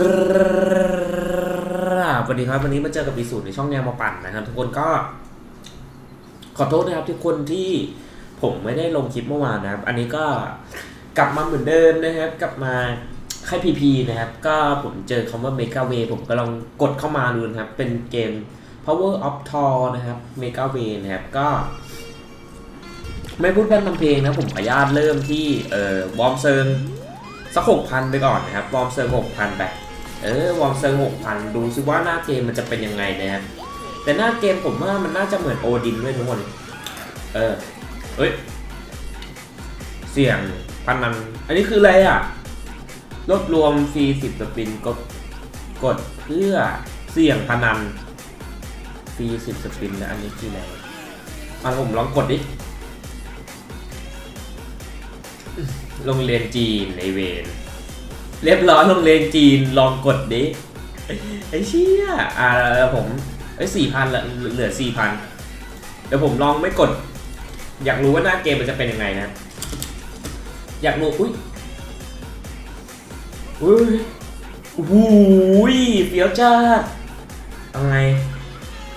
กราบสวัสดีครับ วันนี้มาเจอกับปีสูตรในช่องแนวมาปั่นนะครับ ทุกคนก็ ขอโทษนะครับทุกคนที่ผมไม่ได้ลงคลิปเมื่อวานนะครับ อันนี้ก็กลับมาเหมือนเดิมนะครับ กลับมาค่ายพีพีนะครับ ก็ผมเจอคำว่า Mega Way ผมก็ลองกดเข้ามาดูนะครับ เป็นเกม Power of Thor นะครับ Mega Way นะครับก็ ไม่พูดแพ่นทำเพลงนะผมขออนุญาตเริ่มที่เอ่อวอร์มเซิงสักหกพันไปก่อนนะครับวอร์มเซิงหกพันไป เออวอร์มเซิงหกพันดูซิว่าหน้าเกมมันจะเป็นยังไงนะครับแต่หน้าเกมผมว่ามันน่าจะเหมือนโอดินด้วยทุกคนเออเอ้ยเสี่ยงพันนันอันนี้คืออะไรอะรวบรวมฟรีสิบสปินกดกดเพื่อเสี่ยงพนันฟรีสิบสปินนะอันนี้คืออะไรอะผมลองกดดิโรงเรียนจีนในเวร เรียบร้อยโรงเรียนจีนลองกดดิไอ้เชี่ยอ่าผมไอ้สี่พันละเหลือสี่พันเดี๋ยวผมลองไม่กด อยากรู้ว่าหน้าเกมมันจะเป็นยังไงนะ อยากรู้อุ้ยอุ้ยโอ้โหยเฟี้ยวจ้าเอาไง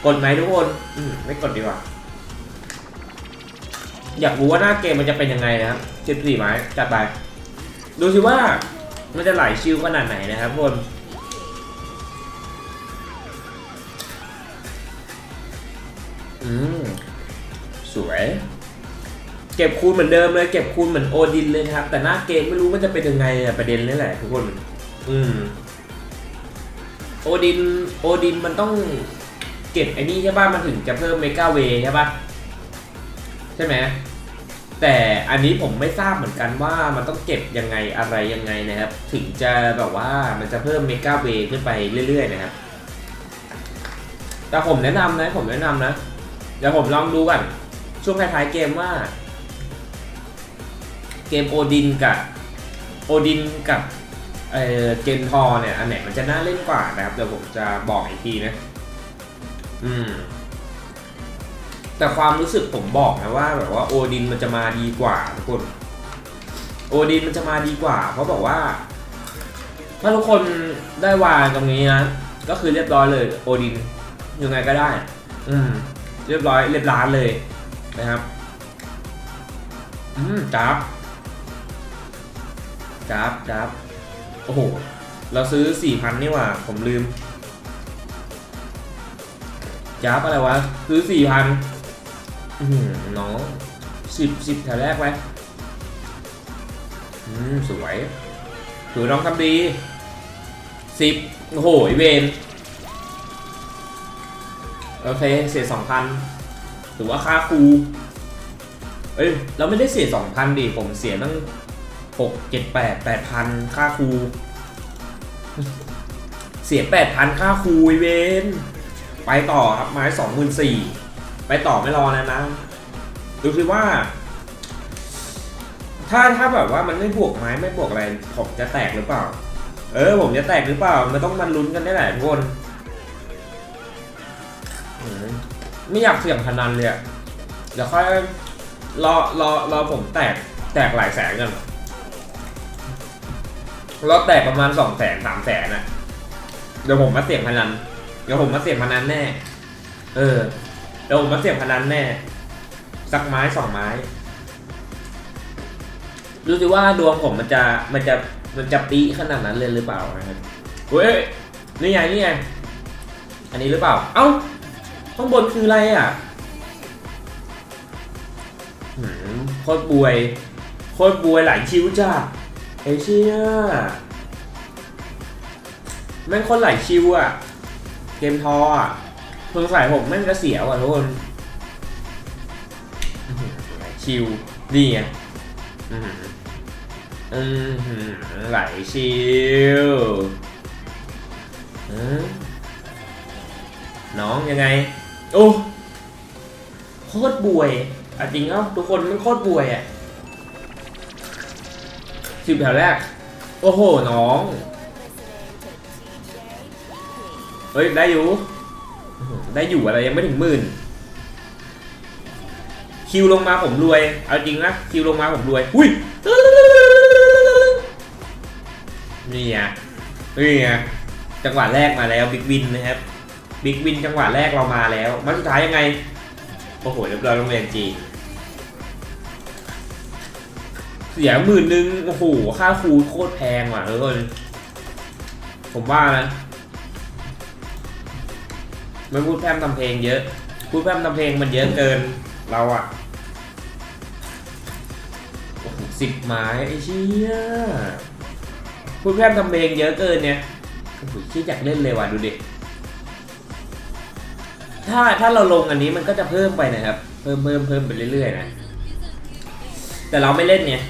กดไหมทุกคน อืมไม่กดดีกว่า อยากรู้ว่าหน้าเกมมันจะเป็นยังไงนะครับสิบสี่ไม้จัดไป ดูสิว่า มันจะไหลชิวขนาดไหนนะครับทุกคนอืมสวย เก็บคูณเหมือนเดิมเลยเก็บคูณเหมือนโอดินเลยครับ แต่หน้าเกมไม่รู้มันจะเป็นยังไงอะประเด็นนี่แหละทุกคน อืมโอดินโอดินมันต้องเก็บไอ้นี่ใช่ป่ะมันถึงจะเพิ่มเมกาเวใช่ป่ะใช่ไหม แต่อันนี้ผมไม่ทราบเหมือนกันว่ามันต้องเก็บยังไงอะไรยังไงนะครับ ถึงจะแบบว่ามันจะเพิ่มเมกาเวขึ้นไปเรื่อยๆนะครับ แต่ผมแนะนำนะผมแนะนำนะ เดี๋ยวผมลองดูก่อนช่วงท้ายๆเกมว่า เกมโอดินกับโอดินกับเออเกมทอเนี่ย อันไหนมันจะน่าเล่นกว่านะครับ เดี๋ยวผมจะบอกอีกทีนะ อืม แต่ความรู้สึกผมบอกนะว่าแบบว่าโอดินมันจะมาดีกว่าทุกคน โอดินมันจะมาดีกว่า เพราะบอกว่า ถ้าทุกคนได้วางตรงนี้นะก็คือเรียบร้อยเลยโอดินยังไงก็ได้ อืม เรียบร้อยเรียบร้านเลยนะครับ อืมจับจับจับโอ้โห เราซื้อสี่พันนี่หว่า ผมลืมจับอะไรวะ ซื้อสี่พัน น้องสิบสิบแถวแรกไว้อืมสวยถือน้องทำดีสิบโอ้โหเวนโอเค เสียสองพันถือว่าค่าครู เอ้ย เราไม่ได้เสียสองพันดิ ผมเสียตั้งหกเจ็ดแปดแปดพันค่าครู เสียแปดพันค่าครูเวน ไปต่อครับไม้สองหมื่นสี่ ไปต่อไม่รอแล้วนะ ดูสิว่า ถ้าถ้าแบบว่ามันไม่บวกไม้ไม่บวกอะไร ผมจะแตกหรือเปล่า เออ ผมจะแตกหรือเปล่า มันต้องมันลุ้นกันได้แหละทุกคนไม่อยากเสี่ยงพนันเลยเดี๋ยวค่อยรอรอรอผมแตกแตกหลายแสนกันรอแตกประมาณสองแสนสามแสนอะเดี๋ยวผมมาเสี่ยงพนัน เดี๋ยวผมมาเสี่ยงพนันแน่ เออ ดี๋ยวผมมาเสียงพนันแน่ สักไม้สองไม้ดูสิว่าดวงผมมันจะมันจะมันจะปีขนาดนั้นเลยหรือเปล่านะครับเฮ้ยนี่ไงนี่ไงอันนี้หรือเปล่า เอ้าข้างบนคืออะไรอะโคตรบวย โคตรบวยหลายคิวจ้าเอเชียแม่งคนหลายคิวอะ เกมทออะ สงสัยผมแม่งจะเสียวอะทุกคนอื้อหือหลายคิวนี่ไงอือหืออือหือหลายคิวน้องยังไง โอ้โคตรบวยอจริงเอ้าทุกคนมันโคตรบวยอะสิบแถวแรก โอ้โห น้อง เฮ้ย ได้อยู่ ได้อยู่อะไรยังไม่ถึงหมื่นคิวลงมาผมรวย เอาจริงนะคิวลงมาผมรวย อุ้ยนี่อะนี่ไงจังหวะแรกมาแล้วบิ๊กวินนะครับบิ๊กวินจังหวะแรกเรามาแล้วมันสุดท้ายยังไงโอ้โหเรียบร้อยโรงเรียนจีเสียหมื่นหนึ่งโอ้โหค่าครูโคตรแพงว่ะทุกคนผมว่านะ ไม่พูดแพร่มทำเพลงเยอะ พูดแพร่มทำเพลงมันเยอะเกิน เราอะสิบไม้ไอ้เชี่ยพูดแพร่มทำเพลงเยอะเกินเนี่ยโอ้โหคิดอยากเล่นเลยว่ะดูดิถ้าถ้าเราลงอันนี้มันก็จะเพิ่มไปนะครับ เพิ่มเพิ่มเพิ่มไปเรื่อยๆนะ แต่เราไม่เล่นเนี่ย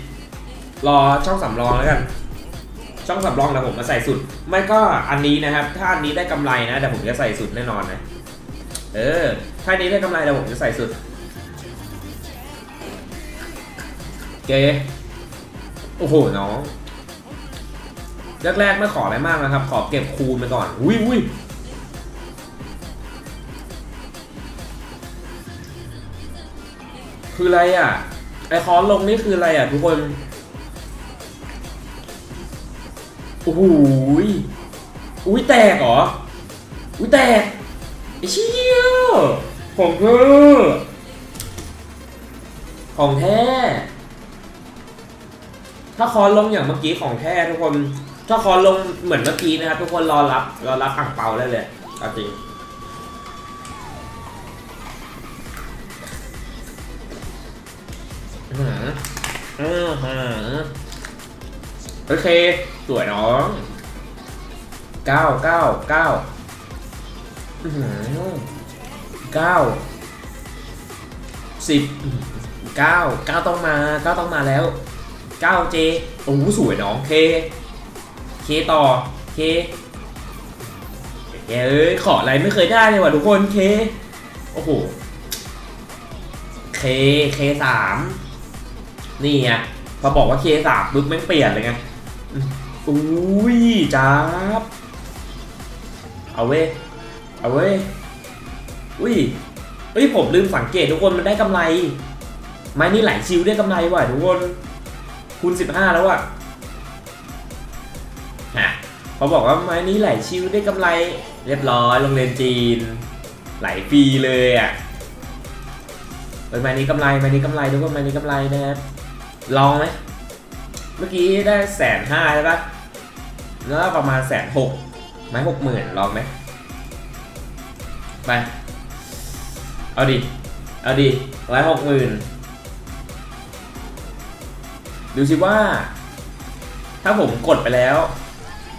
รอช่องสำรองแล้วกัน ช่องสำรองแล้วผมมาใส่สุด ไม่ก็อันนี้นะครับ ถ้าอันนี้ได้กำไรนะแต่ผมจะใส่สุดแน่นอนนะ เออ ถ้านี้ได้กำไรแล้วผมจะใส่สุดเจโอ้โหน้องแรกๆไม่ขออะไรมากนะครับ ขอเก็บคูณไปก่อน อุ้ยอุ้ยคืออะไรอะ ไอคอนลงนี่คืออะไรอะทุกคน โอ้โหอุ้ยแตกเหรอ อุ้ยแตก ไอเชี่ยของเธอของแท้ ถ้าคอนลงอย่างเมื่อกี้ของแท้ทุกคน ถ้าคอนลงเหมือนเมื่อกี้นะครับทุกคนรอรับรอรับอ่างเปาได้เลยจริงโอเค สวยน้องเก้าเก้าเก้า เก้าสิบเก้าเก้าต้องมาเก้าต้องมาแล้วเก้าเจโอ้โหสวยน้องเคเคต่อเคแกเอ้ยขออะไรไม่เคยได้เลยว่ะทุกคนเคโอ้โหเคเคสามนี่ไงพอบอกว่า K3 ปุ๊บแม่งเปลี่ยนเลยไงอืมอุ้ยจ้าบเอาเว้ย เอาเว้ย อุ้ยเอ้ยผมลืมสังเกตทุกคนมันได้กำไร ไม้นี่ไหลชิวได้กำไรว่ะทุกคน คูณ 15 แล้วอะฮะพอบอกว่าไม้นี้ไหลชิวได้กำไร เรียบร้อยโรงเรียนจีนไหลฟรีเลยอะเอ้ยไม้นี้กำไรไม้นี้กำไรทุกคนไม้นี้กำไรนะครับลองไหมเมื่อกี้ได้แสนห้าใช่ปะแล้วประมาณแสนหกไม้หกหมื่นลองไหม ไป เอาดิ เอาดิไม้หกหมื่นดูสิว่า ถ้าผมกดไปแล้ว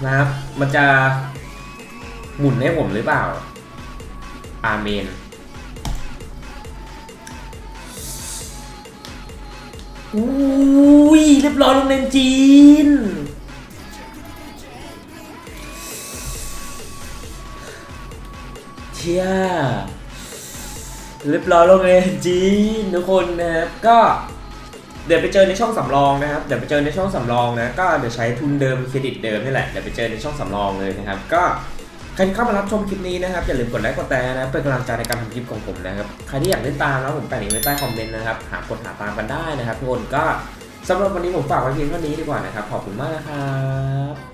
นะครับ มันจะหมุนให้ผมหรือเปล่า อาเมนอุ้ยเรียบร้อยโรงเรียนจีน ชี่ยเรียบร้อยโรงเรียจีนทุกคนนะครับก็เดี๋ยวไปเจอในช่องสำรองนะครับ เดี๋ยวไปเจอในช่องสำรองนะ ก็เดี๋ยวใช้ทุนเดิมเครดิตเดิมนี่แหละ เดี๋ยวไปเจอในช่องสำรองเลยนะครับ ก็ใครที่เข้ามารับชมคลิปนี้นะครับ อย่าลืมกดไลค์กดแชร์นะ เป็นกำลังใจในการทำคลิปของผมนะครับ ใครที่อยากเล่นตามนะผมแปะลิงก์ไว้ใต้คอมเมนต์นะครับ หากดหาตามกันได้นะครับทุกคน ก็สำหรับวันนี้ผมฝากไว้เพียงเท่านี้ดีกว่านะครับ ขอบคุณมากนะครับ